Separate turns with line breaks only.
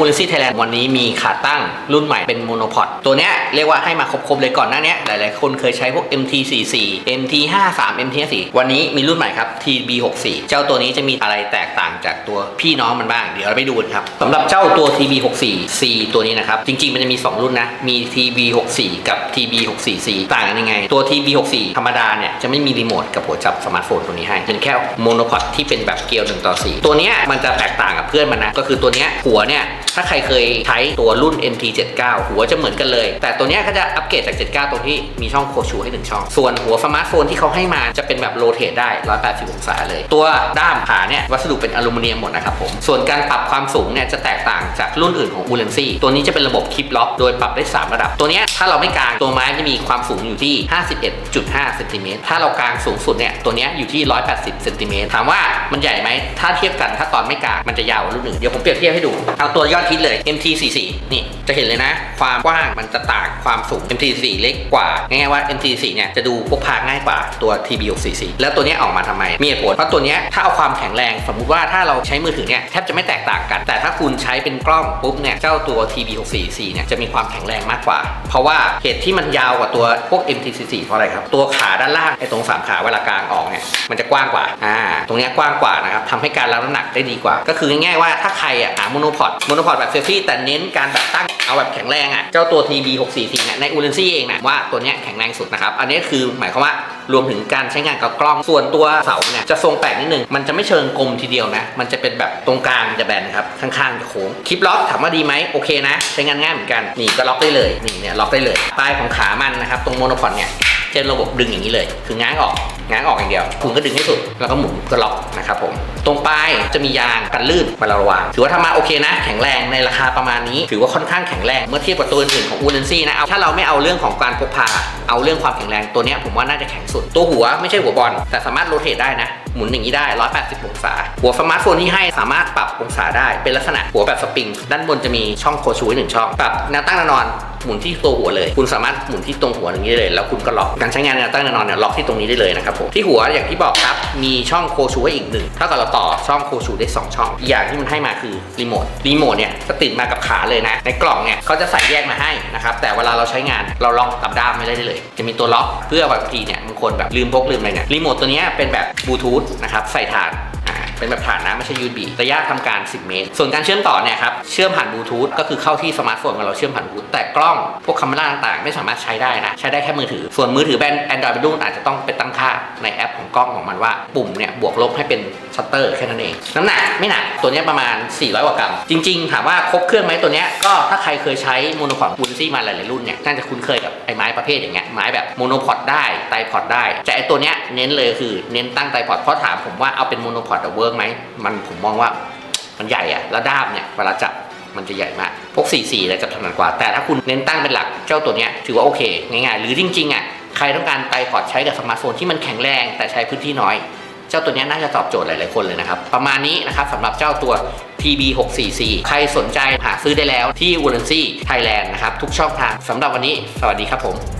u l e n c y Thailand วันนี้มีขาตั้งรุ่นใหม่เป็นโมโนพอดตัวเนี้ยเรียกว่าให้มาครบๆเลยก่อนหน้าเนี้ยหลายๆ คนเคยใช้พวก MT44 MT53 MT54 วันนี้มีรุ่นใหม่ครับ TB64 เจ้าตัวนี้จะมีอะไรแตกต่างจากตัวพี่น้องมันบ้าง เดี๋ยวเราไปดูกันครับสำหรับเจ้าตัว TB64C ตัวนี้นะครับ จริงๆ มันจะมี 2 รุ่นนะ มี TB64 กับ TB64C ต่างกันยังไง ตัว TB64 ธรรมดาเนี่ยจะไม่มีรีโมทกับหัวจับสมาร์ทโฟนตัวนี้ให้เป็นแค่โมโนพอดที่เป็นแบบเกลียว1ต่อ4ตัวเนี้ยมันจะแตกต่างกับเพื่อนมันนะก็คือตัวเนี้ยหัวเนี่ยถ้าใครเคยใช้ตัวรุ่น MT79 หัวจะเหมือนกันเลย แต่ตัวนี้ก็จะอัปเกรดจาก 79 ตรงที่มีช่องโคชูให้หนึ่งช่อง ส่วนหัวสมาร์ทโฟนที่เขาให้มาจะเป็นแบบโรเตทได้ 180 องศาเลย ตัวด้ามขาเนี่ยวัสดุเป็นอลูมิเนียมหมดนะครับผม ส่วนการปรับความสูงเนี่ยจะแตกต่างจากรุ่นอื่นของ u l e n c y ตัวนี้จะเป็นระบบคลิปล็อกโดยปรับได้ 3 ระดับ ตัวนี้ถ้าเราไม่กางตัวไม้จะมีความสูงอยู่ที่ 51.5เซนติเมตรถ้าเรากางสูงสุดเนี่ยตัวนี้อยู่ที่ 180เซนติเมตรถามว่ามันใหญ่ไหมถ้าเทียบกันถ้าตอนไม่กางมันจะยาวกว่ารุ่นอื่นเดี๋ยวผมเปรียบเทียบให้ดูเอาตัวยอดฮิตเลย MT44 นี่จะเห็นเลยนะ ความกว้างมันจะต่างความสูง MT44 เล็กกว่าง่ายๆว่า MT44 เนี่ยจะดูพกพาง่ายกว่าตัว TB644 แล้วตัวนี้ออกมาทำไม มีเหตุผลเพราะตัวนี้ถ้าเอาความแข็งแรงสมมุติว่าถ้าเราใช้มือถือเนี่ยแทบจะไม่แตกต่างกัน แต่ถ้าคุณใช้เป็นกล้องปุ๊บเนี่ยเจ้าตัว TB644 เนี่ยจะมีความแข็งแรงมากกว่า เพราะว่าเหตุที่มันยาวกว่าตัวพวก MT44 เพราะอะไรครับตัวขาด้านล่างไอ้ตรงสามขาเวลากลางออกเนี่ยมันจะกว้างกว่าอ่าตรงนี้กว้างกว่านะครับทำให้การรับน้ำหนักได้ดีกว่า ก็คือง่ายๆว่าถ้าใครอะหาโมโนพอดโมโนพอดแบบเซลฟี่แต่เน้นการแบบตั้งเอาแบบแข็งแรงอะเจ้าตัว TB644 เนี่ยในอูเลนซี่เองนะว่าตัวเนี้ยแข็งแรงสุดนะครับ อันนี้คือหมายความว่ารวมถึงการใช้งานกับกล้องส่วนตัวเสาเนี่ยจะทรงแปลกนิดนึง มันจะไม่เชิงกลมทีเดียวนะ มันจะเป็นแบบตรงกลางจะแบนครับ ข้างๆจะโค้งคลิปล็อกถามว่าดีไหมโอเคนะ ใช้งานง่ายเหมือนกันนี่ก็ล็อกได้เลยนี่เนี่ยล็อกได้เลยปลายของขามันนะครับตรงโมโนพอดเนี่ยจะเป็นระบบดึงอย่างนี้เลย คือง้างออกง้างออกอย่างเดียว คุณก็ดึงให้สุดแล้วก็หมุนก็ล็อกนะครับผม ตรงปลายจะมียางกันลื่นเวลาราวาง ถือว่าทำมาโอเคนะ แข็งแรงในราคาประมาณนี้ ถือว่าค่อนข้างแข็งแรงเมื่อเทียบกับตัวอื่นของอูเนนซี่นะเอาถ้าเราไม่เอาเรื่องของการพกพาเอาเรื่องความแข็งแรงตัวนี้ผมว่าน่าจะแข็งสุด ตัวหัวไม่ใช่หัวบอลแต่สามารถโรเตทได้นะหมุนอย่างนี้ได้ 180 องศา หัวสมาร์ทโฟนที่ให้สามารถปรับองศาได้ เป็นลักษณะหัวแบบสปริง ด้านบนจะมีช่องโคชูให้หนึ่งช่อง ปรับแนวตั้งแนวนอน หมุนที่ตัวหัวเลย คุณสามารถหมุนที่ตรงหัวอย่างนี้เลย แล้วคุณก็ล็อกการใช้งานแนวตั้งแนวนอนเนี่ยล็อกที่ตรงนี้ได้เลยนะครับผมที่หัวอย่างที่บอกครับมีช่องโคชูให้อีกหนึ่งถ้าเกิดเราต่อช่องโคชูได้สองช่อง อย่างที่มันให้มาคือรีโมทรีโมทเนี่ยจะติดมากับขาเลยนะ ในกล่องเนี่ยเขาจะใส่แยกมาให้นะครับแต่เวลาเราใช้งานเราล็อกกับด้ามไม่ได้เลย จะมีตัวล็อกเพื่อบางทีเนี่ยบางคนแบบลืมพกลืมอะไรเนี่ยรีโมทตัวเนี้ยเป็นแบบบลูทูธนะครับใส่ถาน เป็นแบบถ่านนะไม่ใช่ USB ระยะทำการ 10 เมตร ส่วนการเชื่อมต่อเนี่ยครับเชื่อมผ่านบลูทูธก็คือเข้าที่สมาร์ทโฟนของเราเชื่อมผ่านบลูทูธแต่กล้องพวกคามราต่างๆ ไม่สามารถใช้ได้นะใช้ได้แค่มือถือ ส่วนมือถือแบรนด์ Android เป็นรุ่นอาจจะต้องไปตั้งค่าในแอปของกล้องของมันว่าปุ่มเนี่ย บวกลบให้เป็นชัตเตอร์แค่นั้นเอง น้ำหนักไม่หนัก ตัวนี้ประมาณ 400 กว่ากรัม จริง ๆ ถามว่าครบเครื่องไหมตัวนี้ก็ถ้าใครเคยใช้โมโนพอดบูนซี่มาหลายๆรุ่นเนี่ยน่าจะคุ้นเคยกับไอ้ไม้ประเภทอย่างเงี้ยไม้แบบโมโนพอดได้ไตพอดได้ แต่ไอ้ตัวเนี้ยเน้นเลยคือเน้นตั้งไตพอดเพราะถามผมว่าเอาเป็นโมโนพอดเวิร์กไหมมันผมมองว่ามันใหญ่อะแล้วด้ามเนี่ยเวลาจับมันจะใหญ่มากพวก44เลยจะถนัดกว่า แต่ถ้าคุณเน้นตั้งเป็นหลักเจ้าตัวเนี้ยถือว่าโอเคง่ายๆหรือจริงๆอะใครต้องการไตพอดใช้กับสมาร์ทโฟนที่มันแข็งแรงแต่ใช้พื้นที่น้อย เจ้าตัวนี้น่าจะตอบโจทย์หลาย ๆ คนเลยนะครับ ประมาณนี้นะครับสำหรับเจ้าตัว TB644 ใครสนใจหาซื้อได้แล้วที่ w o l l e n c y Thailand นะครับทุกช่องทางสำหรับวันนี้ สวัสดีครับผม